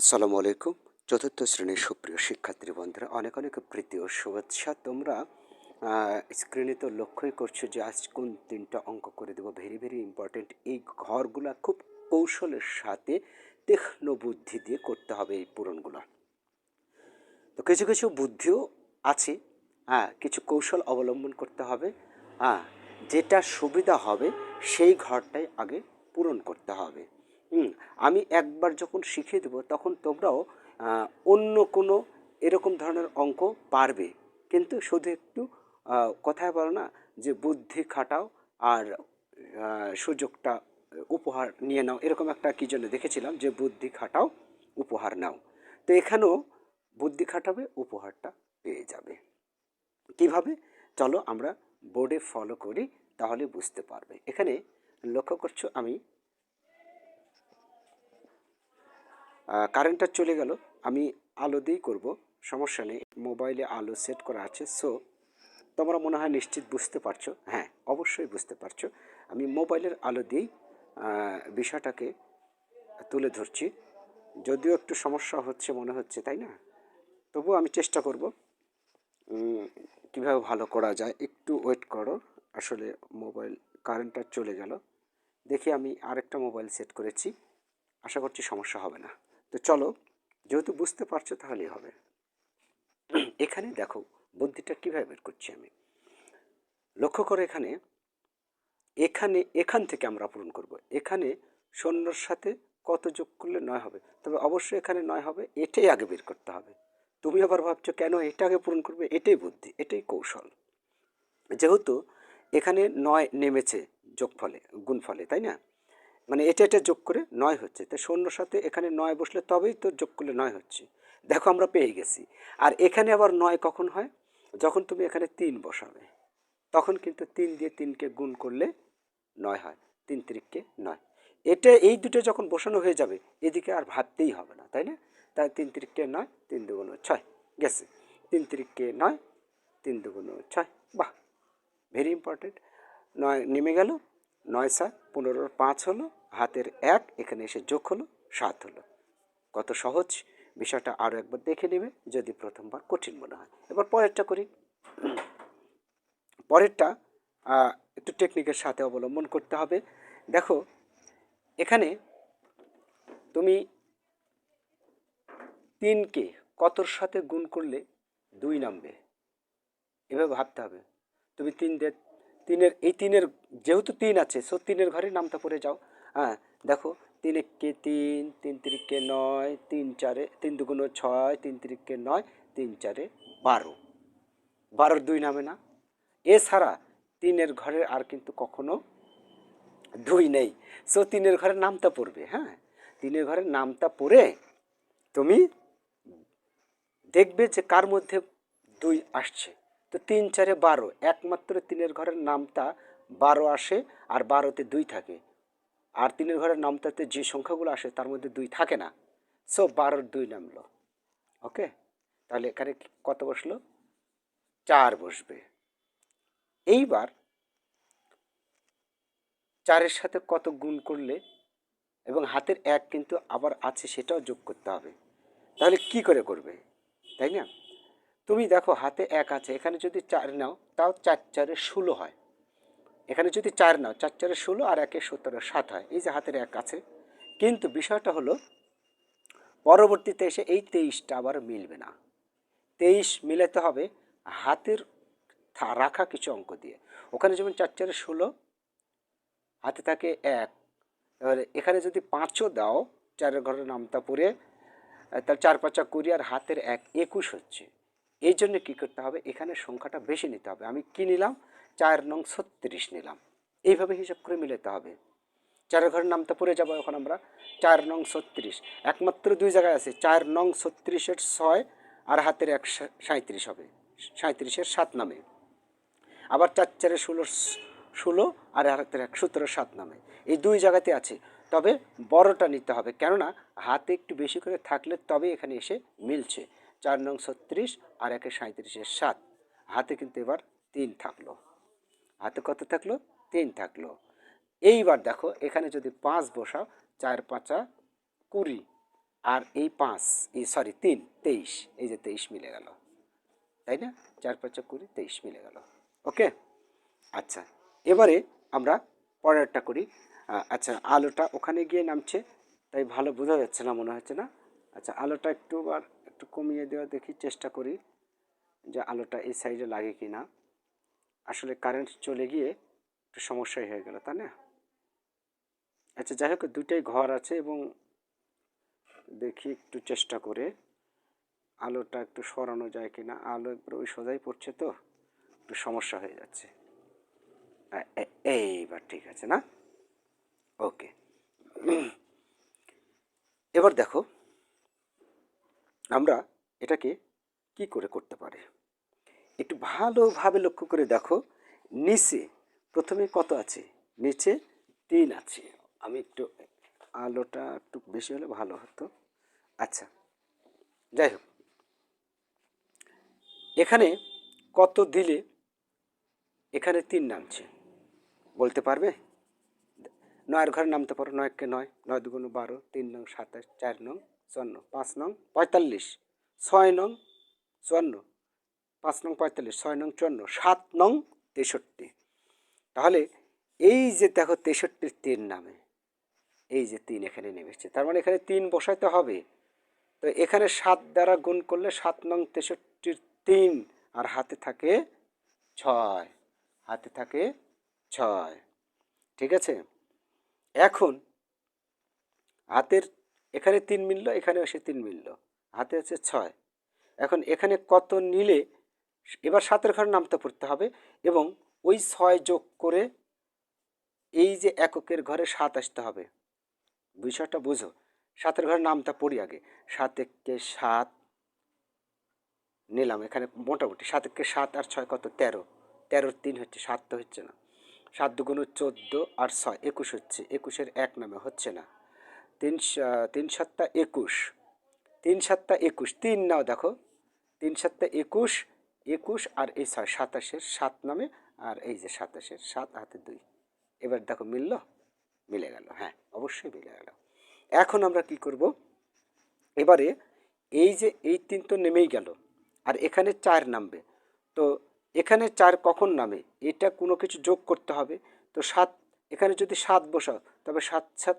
আসসালামু আলাইকুম। চতুর্থ শ্রেণির সুপ্রিয় শিক্ষার্থী বন্ধুরা, অনেক অনেক প্রীতি ও শুভেচ্ছা। তোমরা স্ক্রিনে তো লক্ষ্যই করছ যে আজ কোন তিনটা অঙ্ক করে দেবো। ভেরি ভেরি ইম্পর্টেন্ট এই ঘরগুলা খুব কৌশলের সাথে তীক্ষ্ণ বুদ্ধি দিয়ে করতে হবে এই পূরণগুলো। তো কিছু কিছু বুদ্ধিও আছে। হ্যাঁ কিছু কৌশল অবলম্বন করতে হবে। হ্যাঁ যেটা সুবিধা হবে সেই ঘরটাই আগে পূরণ করতে হবে। আমি একবার যখন শিখিয়ে দেবো, তখন তোমরাও অন্য কোনো এরকম ধরনের অঙ্ক পারবে। কিন্তু শুধু একটু কথায় বলো না, যে বুদ্ধি খাটাও আর সুযোগটা উপহার নিয়ে নাও। এরকম একটা কি জন্য দেখেছিলাম যে বুদ্ধি খাটাও, উপহার নাও। তো এখানেও বুদ্ধি খাটাবে, উপহারটা পেয়ে যাবে। কীভাবে? চলো আমরা বোর্ডে ফলো করি, তাহলে বুঝতে পারবে। এখানে লক্ষ্য করছ আমি কারেন্টটা চলে গেল, আমি আলো দিয়েই করব, সমস্যা নেই মোবাইলে আলো সেট করা আছে সো তোমরা মনে হয় নিশ্চিত বুঝতে পারছ হ্যাঁ অবশ্যই বুঝতে পারছ, আমি মোবাইলের আলো দিয়েই বিষয়টাকে তুলে ধরছি, যদিও একটু সমস্যা হচ্ছে মনে হচ্ছে, তাই না? তবুও আমি চেষ্টা করব কীভাবে ভালো করা যায়, একটু ওয়েট করো, আসলে মোবাইল কারেন্টটা চলে গেল, দেখি আমি আরেকটা মোবাইল সেট করেছি, আশা করছি সমস্যা হবে না। তো চলো, যেহেতু বুঝতে পারছ তাহলেই হবে। এখানে দেখো, বুদ্ধিটা কীভাবে বের করছি আমি? লক্ষ্য করো এখানে এখানে, এখান থেকে আমরা পূরণ করব। এখানে শূন্যর সাথে কত যোগ করলে নয় হবে? তবে অবশ্যই এখানে নয় হবে, এটাই আগে বের করতে হবে। তুমি আবার ভাবছ, কেন এটা আগে পূরণ করবে? এটাই বুদ্ধি, এটাই কৌশল। যেহেতু এখানে নয় নেমেছে যোগফলে, গুণফলে, তাই না? মানে এটা এটা যোগ করে নয় হচ্ছে। তাই শূন্যর সাথে এখানে নয় বসলে তবেই তো যোগ করলে নয় হচ্ছে। দেখো আমরা পেয়ে গেছি। আর এখানে আবার নয় কখন হয়? যখন তুমি এখানে তিন বসাবে, তখন কিন্তু তিন দিয়ে তিনকে গুণ করলে নয় হয়। তিন তিরিককে নয়। এটা এই দুটো যখন বসানো হয়ে যাবে, এদিকে আর ভাবতেই হবে না, তাই না? তাই তিন তিরিককে নয়, তিন দুগুণ ছয়, গেছে। তিন তিরিককে নয়, তিন দুগুণ ছয়, বাহ! ভেরি ইম্পর্টেন্ট নয় নেমে গেল, নয় সাত পনেরোর পাঁচ হলো হাতের এক, এখানে এসে যোগ হলো, সাত হলো। কত সহজ, বিষয়টা আরও একবার দেখে নেবে, যদি প্রথমবার কঠিন মনে হয়। এবার পরেরটা করি। পরেরটা একটু টেকনিকের সাথে অবলম্বন করতে হবে। দেখো, এখানে তুমি তিনকে কতর সাথে গুণ করলে দুই নামবে? এভাবে ভাবতে হবে। তুমি তিন দে তিনের, এই তিনের যেহেতু তিন আছে সো তিনের ঘরে নামটা পড়ে যাও। হ্যাঁ দেখো, তিন এককে তিন তিন তিরিককে নয়, তিন চারে, তিন দুগুণ ছয়, তিন তিরিককে নয়, তিন চারে বারো। বারোর দুই নামে না। এছাড়া তিনের ঘরে আর কিন্তু কখনো দুই নেই। সো তিনের ঘরের নামটা পড়বে হ্যাঁ? তিনের ঘরের নামটা পড়ে তুমি দেখবে যে কার মধ্যে দুই আসছে। তো তিন চারে বারো, একমাত্র তিনের ঘরের নামটা বারো আসে আর বারোতে দুই থাকে। আর তিনের ঘরের নামটাতে যে সংখ্যাগুলো আসে তার মধ্যে দুই থাকে না। সো বারোর দুই নামলো। ওকে তাহলে এখানে কত বসল? চার বসবে। এইবার চারের সাথে কত গুণ করলে এবং হাতের এক কিন্তু আবার আছে সেটাও যোগ করতে হবে। তাহলে কি করে করবে? তাই না? তুমি দেখো হাতে এক আছে, এখানে যদি চার নাও, তাও চার, চারে ষোলো হয়। এখানে যদি চার নাও, চার চারে ষোলো আর একে সতেরো, সাত হয়। এই যে হাতের এক আছে। কিন্তু বিষয়টা হলো, পরবর্তীতে এসে এই তেইশটা আবার মিলবে না। তেইশ মিলাতে হবে হাতের রাখা কিছু অঙ্ক দিয়ে। ওখানে যেমন চার চারে ষোলো, হাতে থাকে এক। এবারে এখানে যদি পাঁচও দাও, চারের ঘরের নামতা পড়ে, তাহলে চার পাঁচা কুড়ি আর হাতের এক একুশ হচ্ছে। এই জন্য কী করতে হবে? এখানে সংখ্যাটা বেশি নিতে হবে। আমি কি নিলাম? চার নং ছত্রিশ নিলাম। এইভাবে হিসাব করে মিলাতে হবে। চারের ঘরের নাম তো পড়ে যাব এখন আমরা। চার নং ছত্রিশ। একমাত্র দুই জায়গায় আছে। চার নং ছত্রিশের ছয় আর হাতের এক সা- সাঁইত্রিশ হবে। সাঁইত্রিশের সাত নামে। আবার চার চারে ষোলো ষোলো আর হাতের এক সতেরো সাত নামে। এই দুই জায়গাতে আছে। তবে বড়টা নিতে হবে। কেননা হাতে একটু বেশি করে থাকলে তবে এখানে এসে মিলছে। চার নং ছত্রিশ আর একে সাঁত্রিশের সাত। হাতে কিন্তু এবার তিন থাকল। হাতে কত থাকল? তিন থাকল। এইবার দেখো, এখানে যদি পাঁচ বসাও, চার পাঁচা কুড়ি। আর এই পাঁচ, এই সরি, তিন, তেইশ। এই যে তেইশ মিলে গেল। তাই না? চার পাঁচা কুড়ি, তেইশ মিলে গেল। ওকে? আচ্ছা এবারে আমরা পরেরটা করি। আচ্ছা আলোটা ওখানে গিয়ে নামছে, তাই ভালো বোঝা যাচ্ছে না, মনে হচ্ছে না। আচ্ছা আলোটা একটু বার একটু কমিয়ে দেওয়া দেখি, চেষ্টা করি যে আলোটা এই সাইডে লাগে কি না আসলে কারেন্ট চলে গিয়ে একটু সমস্যাই হয়ে গেল, তাই না? আচ্ছা যাই হোক দুটাই ঘর আছে এবং দেখি একটু চেষ্টা করে আলোটা একটু সরানো যায় কিনা। আলো একবার ওই সোজাই পড়ছে তো, একটু সমস্যা হয়ে যাচ্ছে। এইবার ঠিক আছে না? ওকে। এবার দেখো আমরা এটাকে কি করে করতে পারি? একটু ভালোভাবে লক্ষ্য করে দেখো, নিচে প্রথমে কত আছে? নিচে তিন আছে। আমি একটু আলোটা একটু বেশি হলে ভালো হতো। আচ্ছা যাই হোক। এখানে কত দিলে এখানে তিন নামছে? বলতে পারবে? নয়ের ঘরে নামতে পারো, নয়কে নয় নয় দুগুণ বারো, তিন নং সাতাশ, চার নং চুয়ান্ন, পাঁচ নং পঁয়তাল্লিশ, ছয় নং চুয়ান্ন, পাঁচ নং পঁয়তাল্লিশ, ছয় নং চুয়ান্ন, সাত নং তেষট্টি। তাহলে এই যে দেখো তেষট্টির তিন নামে, এই যে তিন এখানে নেমেছে তার মানে এখানে তিন বসাইতে হবে। তো এখানে সাত দ্বারা গুণ করলে সাত নং তেষট্টির তিন, আর হাতে থাকে ছয়, হাতে থাকে ছয়, ঠিক আছে? এখন হাতের এখানে তিন মিলল এখানে এসে তিন মিলল। হাতে আছে ছয়। এখন এখানে কত নিলে এবার সাতের ঘরে নামতে পড়তে হবে এবং ওই ছয় যোগ করে এই যে এককের ঘরে সাত আসতে হবে। বিষয়টা বুঝো। সাতের ঘরে নামটা পড়ি আগে। সাত এককে সাত নিলাম, এখানে মোটামুটি। সাত এককে সাত আর ছয় কত? তেরো। তেরোর তিন হচ্ছে, সাত তো হচ্ছে না। সাত দুগুণ চোদ্দ আর ছয়, একুশ হচ্ছে। একুশের এক নামে হচ্ছে না। তিন তিন সাতটা একুশ। তিন সাতটা একুশ, তিন নাও দেখো। তিন সাতটা একুশ একুশ আর এই ছয়, সাতাশের সাত নামে আর এই যে সাতাশের সাত, হাতে দুই। এবার দেখো মিলল? মিলে গেল হ্যাঁ অবশ্যই মিলে গেল। এখন আমরা কি করব? এবারে এই যে এই তিন তো নেমেই গেল, আর এখানে চার নামবে। তো এখানে চার কখন নামে? এটা কোনো কিছু যোগ করতে হবে। তো সাত, এখানে যদি সাত বসাও, তবে সাত সাত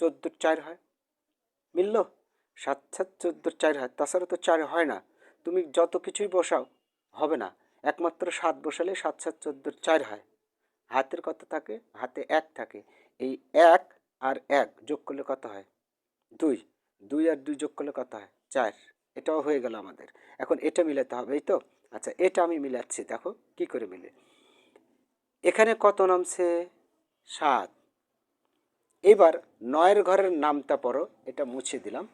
চোদ্দোর চার হয়। মিলল? সাত সাত, চোদ্দোর চার হয়। তাছাড়া তো চার হয় না। তুমি যত কিছুই বসাও, হবে না। একমাত্র সাত বসালে সাত সাত, চোদ্দোর চার হয়। হাতের কত থাকে? হাতে এক থাকে। এই এক আর এক যোগ করলে কত হয়? দুই। দুই আর দুই যোগ করলে কত হয়? চার। এটাও হয়ে গেল আমাদের। এখন এটা মিলাতে হবে, এই তো? আচ্ছা এটা আমি মিলাচ্ছি। দেখো, কি করে মিলে? এখানে কত নামছে? সাত। এবার নয়ের ঘরের নামটা পড়ো, এটা মুছে দিলাম।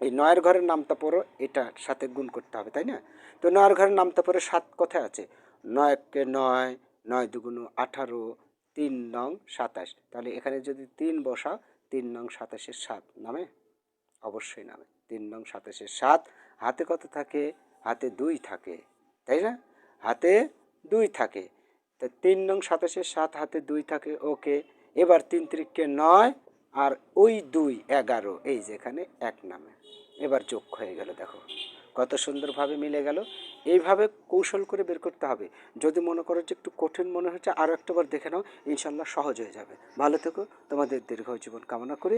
এই নয়ের ঘরের নামটা পড়ো এটার সাথে গুণ করতে হবে, তাই না? তো নয়ের ঘরের নামটা পড়ে সাত কোথায় আছে? নয়কে নয় নয় দুগুণ আঠারো, তিন নং সাতাশ। তাহলে এখানে যদি তিন বসা তিন নং সাতাশের সাত নামে? অবশ্যই নামে। তিন নং সাতাশের সাত, হাতে কত থাকে? হাতে দুই থাকে, তাই না? হাতে দুই থাকে। তা তিন নং সাতাশের সাত, হাতে দুই থাকে, ওকে। এবার তিন তিরিককে নয় আর ওই দুই এগারো, এই যেখানে এক নামে। এবার যোগ হয়ে গেল, দেখো। কত সুন্দরভাবে মিলে গেল। এইভাবে কৌশল করে বের করতে হবে। যদি মনে করো যে একটু কঠিন মনে হচ্ছে আরও একটাবার দেখে নাও ইনশাল্লাহ সহজ হয়ে যাবে। ভালো থেকো, তোমাদের দীর্ঘ জীবন কামনা করে।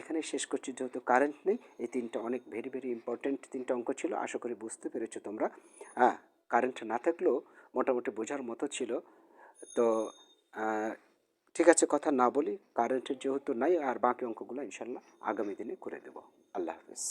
এখানে শেষ করছি, যেহেতু কারেন্ট নেই, এই তিনটা অনেক ভেরি ভেরি ইম্পর্ট্যান্ট তিনটা অঙ্ক ছিল, আশা করি বুঝতে পেরেছ তোমরা। হ্যাঁ কারেন্ট না থাকলেও মোটামুটি বোঝার মতো ছিল। তো ঠিক আছে, কথা না বলি কারেন্টের যেহেতু নাই, আর বাকি অঙ্কগুলো ইনশাল্লাহ আগামী দিনে করে দেব। আল্লাহ হাফিজ।